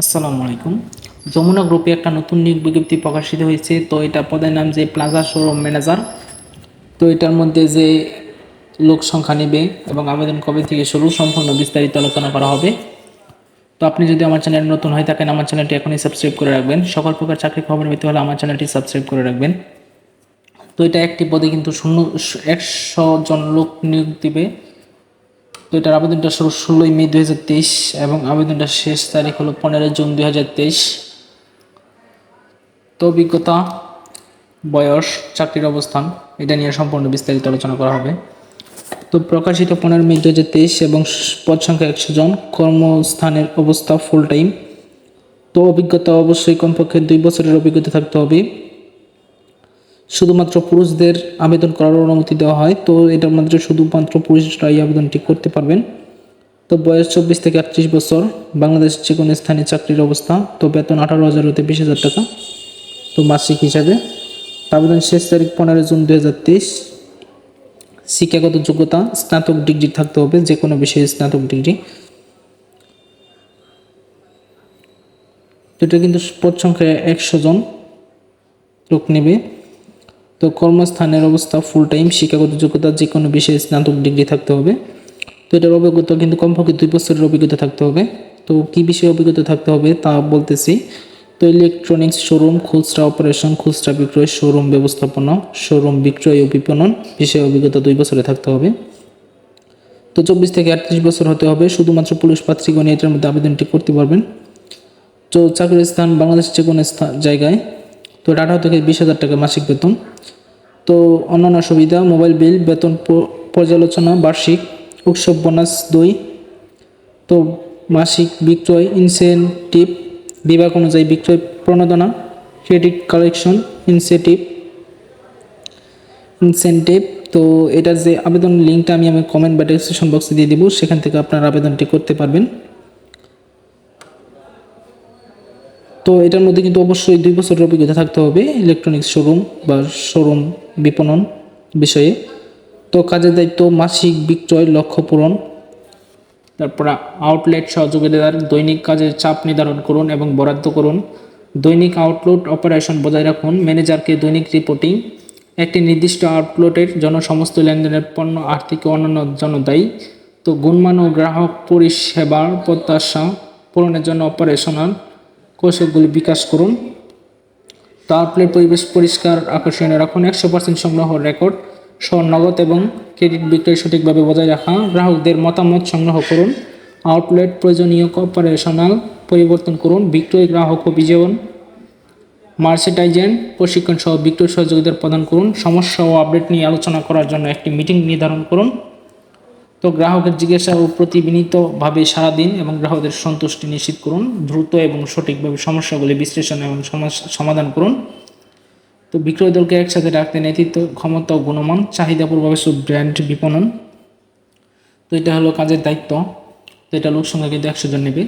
আসসালামু আলাইকুম। যমুনা গ্রুপে একটা নতুন নিয়োগ বিজ্ঞপ্তি প্রকাশিত হয়েছে। তো এটা পদের নাম যে প্লাজা শোরুম ম্যানেজার। তো এটার মধ্যে যে লোক সংখ্যা নেবে এবং আবেদন কবে থেকে শুরু সম্পূর্ণ বিস্তারিত আলোচনা করা হবে। তো আপনি যদি আমার চ্যানেল নতুন হয়ে থাকেন, আমার চ্যানেলটি এখনই সাবস্ক্রাইব করে রাখবেন। সকল প্রকার চাকরি খবর পেতে হলে আমার চ্যানেলটি সাবস্ক্রাইব করে রাখবেন। তো এটা একটি পদে কিন্তু শূন্য একশো জন লোক নিয়োগ দিবে। তো এটার আবেদনটা ষোলোই মে দু হাজার তেইশ এবং আবেদনটা শেষ তারিখ হলো পনেরোই জুন দুই হাজার তেইশ। তো অভিজ্ঞতা, বয়স, চাকরির অবস্থান, এটা নিয়ে সম্পূর্ণ বিস্তারিত আলোচনা করা হবে। তো প্রকাশিত পনেরো মে দু হাজার তেইশ এবং পদ সংখ্যা একশো জন, কর্মস্থানের অবস্থা ফুল টাইম তো অভিজ্ঞতা অবশ্যই কমপক্ষে দুই বছরের অভিজ্ঞতা থাকতে হবে। শুধুমাত্র পুরুষদের আবেদন করার অনুমতি দেওয়া হয়, তো এটার মধ্যে শুধুমাত্র পুরুষরা এই আবেদনটি করতে পারবেন। তো বয়স চব্বিশ থেকে আটত্রিশ বছর বাংলাদেশের যে কোনো স্থানে চাকরির অবস্থা, তো বেতন আঠারো হাজার হতে বিশ হাজার টাকা, তো মাসিক হিসাবে। আবেদন শেষ তারিখ পনেরো জুন দু হাজার তেইশ। শিক্ষাগত যোগ্যতা, স্নাতক ডিগ্রি থাকতে হবে যে কোনো বিষয়ে স্নাতক ডিগ্রি। এটা কিন্তু পদ সংখ্যায় একশো জন লোক নেবে। তো কর্মস্থানের অবস্থা ফুল টাইম শিক্ষাগত যোগ্যতা যে কোনো বিষয়ে স্নাতক ডিগ্রি থাকতে হবে। তো এটার অভিজ্ঞতা কিন্তু কমপক্ষে দুই বছরের অভিজ্ঞতা থাকতে হবে। তো কি বিষয়ে অভিজ্ঞতা থাকতে হবে তা বলতেছি। তো ইলেকট্রনিক্স শোরুম খুচরা অপারেশন খুচরা বিক্রয় শোরুম ব্যবস্থাপনা শোরুম বিক্রয় ও বিপণন বিষয়ে অভিজ্ঞতা দুই বছরে থাকতে হবে। তো চব্বিশ থেকে আটত্রিশ বছর হতে হবে, শুধুমাত্র পুলিশ পাত্রীগণ এটার মধ্যে আবেদনটি করতে পারবেন। তো চাকরির স্থান বাংলাদেশের যে কোনো স্থান, জায়গায় তো এটা আঠারো থেকে বিশ হাজার টাকা মাসিক বেতন। তো অন্যান্য সুবিধা, মোবাইল বিল, বেতন পর্যালোচনা, বার্ষিক, উৎসব বোনাস, দুই। তো মাসিক বিক্রয় ইনসেন্টিভ বিভাগ অনুযায়ী বিক্রয় প্রণোদনা ক্রেডিট কালেকশন ইনসেন্টিভ ইনসেন্টিভ তো এটার যে আবেদন লিঙ্কটা আমি আমি কমেন্ট বা ডেসক্রিপশন বক্সে দিয়ে দেবো, সেখান থেকে আপনার আবেদনটি করতে পারবেন। তো এটার মধ্যে কিন্তু অবশ্যই দুই বছরের অভিজ্ঞতা থাকতে হবে ইলেকট্রনিক্স শোরুম বা শোরুম বিপণন বিষয়ে। তো কাজের দায়িত্ব মাসিক বিক্রয়, লক্ষ্য পূরণ, তারপর আউটলেট সহযোগিতার দৈনিক কাজের চাপ নির্ধারণ করুন এবং বরাদ্দ করুন। দৈনিক আউটলোড অপারেশন বজায় রাখুন ম্যানেজারকে দৈনিক রিপোর্টিং একটি নির্দিষ্ট আউটলোটের জন্য সমস্ত লেনদেনের পণ্য, আর্থিক ও অন্যান্য জন্য দায়ী তো গুণমান ও গ্রাহক পরিষেবার প্রত্যাশা পূরণের জন্য অপারেশনাল কৌশলগুলি বিকাশ করুন। তো আউটলেট পরিবেশ পরিষ্কার আকর্ষণীয় রাখুন। একশো পার্সেন্ট সংগ্রহ রেকর্ড নগদ এবং ক্রেডিট বিক্রয় সঠিকভাবে বজায় রাখা। গ্রাহকদের মতামত সংগ্রহ করুন। আউটলেট প্রয়োজনীয় অপারেশনাল পরিবর্তন করুন। বিক্রয় গ্রাহক ও অভিযোজন। মার্চেন্টাইজেন প্রশিক্ষণ সহ বিক্রয় সহযোগিতা প্রদান করুন। সমস্যা ও আপডেট নিয়ে আলোচনা করার জন্য একটি মিটিং নির্ধারণ করুন। তো গ্রাহকের জিজ্ঞাসা ও প্রতিবিনীতভাবে সারা দিন এবং গ্রাহকদের সন্তুষ্টি নিশ্চিত করুন, দ্রুত এবং সঠিকভাবে সমস্যাগুলি বিশ্লেষণ এবং সমাধান করুন। তো বিক্রয় দলকে একসাথে রাখতে নেতৃত্ব, ক্ষমতা ও গুণমান, চাহিদা পূর্বাভাস ও ব্র্যান্ড বিপণন। তো এটা হলো কাজের দায়িত্ব। তো এটা লোকসংখ্যা কিন্তু একশো জন নেবে।